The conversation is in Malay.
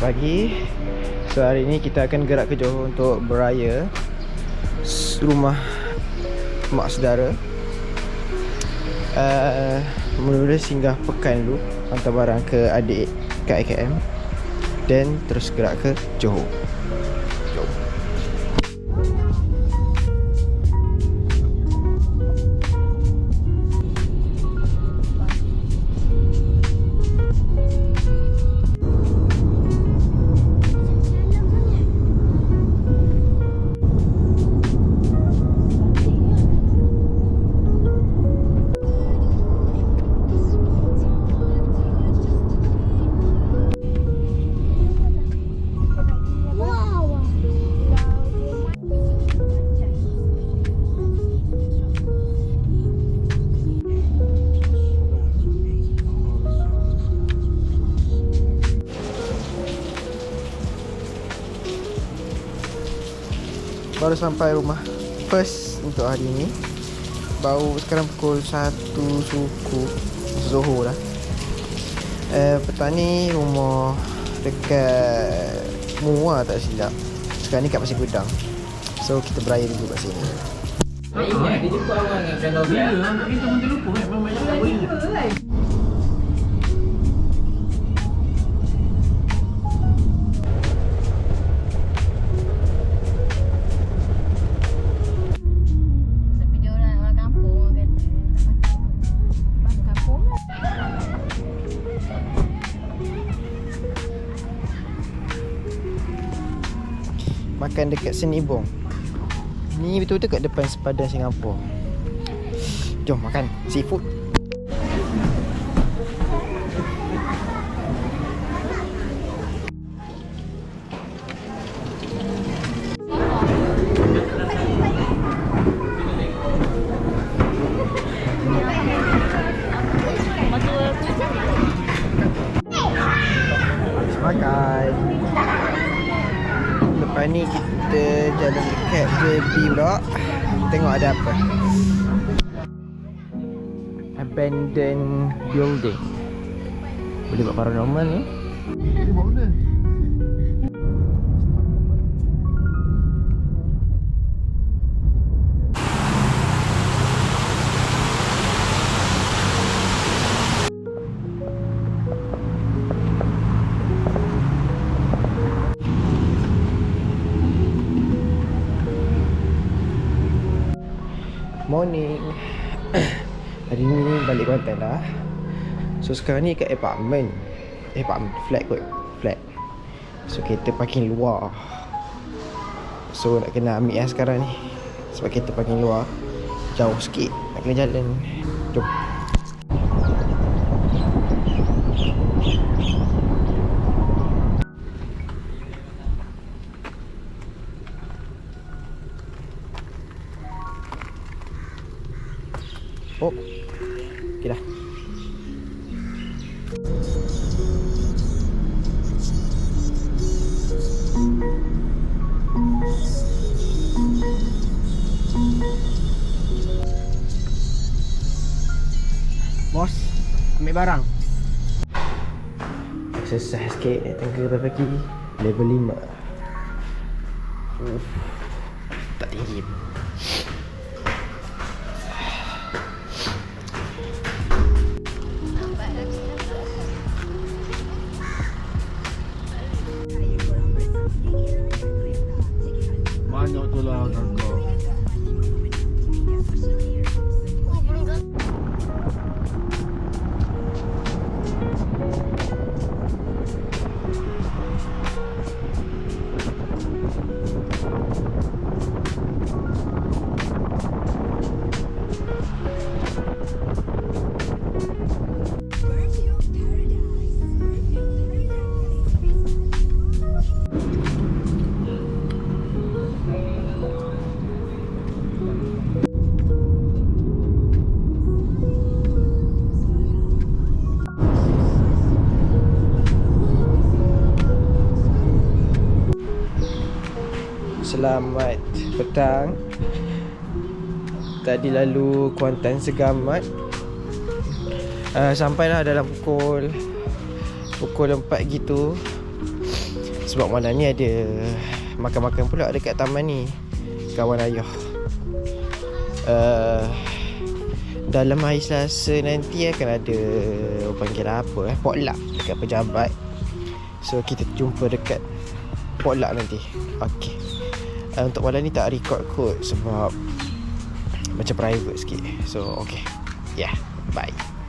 pagi. So hari ni kita akan gerak ke Johor untuk beraya Rumah mak saudara. Uh, Mula-mula singgah pekan dulu Hantar barang ke adik kat IKM Dan terus gerak ke Johor Baru sampai rumah. First untuk hari ni. Baru sekarang pukul 1 suku Zohor lah uh, Petang ni rumah Dekat Mua tak silap. Sekarang ni kat Pasir Gudang. So kita beraya dulu kat sini. Ingat dia jumpa awak dengan channel dia. Kita pun terlupa kan Memang banyak tak boleh Makan dekat Senibong Ni betul-betul kat depan sepadan Singapura. Jom makan seafood. Makan Lepas ni kita jalan dekat JB pula Tengok ada apa. Abandoned building. Boleh buat paranormal ni? Ini buat benda Morning. Hari ni balik Kuantan lah So sekarang ni kat apartment. Eh apartment Flat kot. Flat. So kereta parking luar. So nak kena ambil lah sekarang ni. Sebab kereta parking luar Jauh sikit. Nak kena jalan. Jom Oh. Okay dah. Bos Ambil barang. Exercise sikit Naik tangga pagi? Level 5 Uff, Tak tinggi cloud are gone. Selamat petang. Tadi lalu Kuantan Segamat. Uh, Sampailah dalam pukul Pukul 4 gitu. Sebab malam ni ada Makan-makan pula dekat taman ni Kawan ayah. Uh, Dalam hari Selasa nanti akan ada panggil apa eh Potluck dekat pejabat. So kita jumpa dekat Potluck nanti. Okay uh, Untuk malam ni tak record kot Sebab Macam private sikit. So okay. Yeah Bye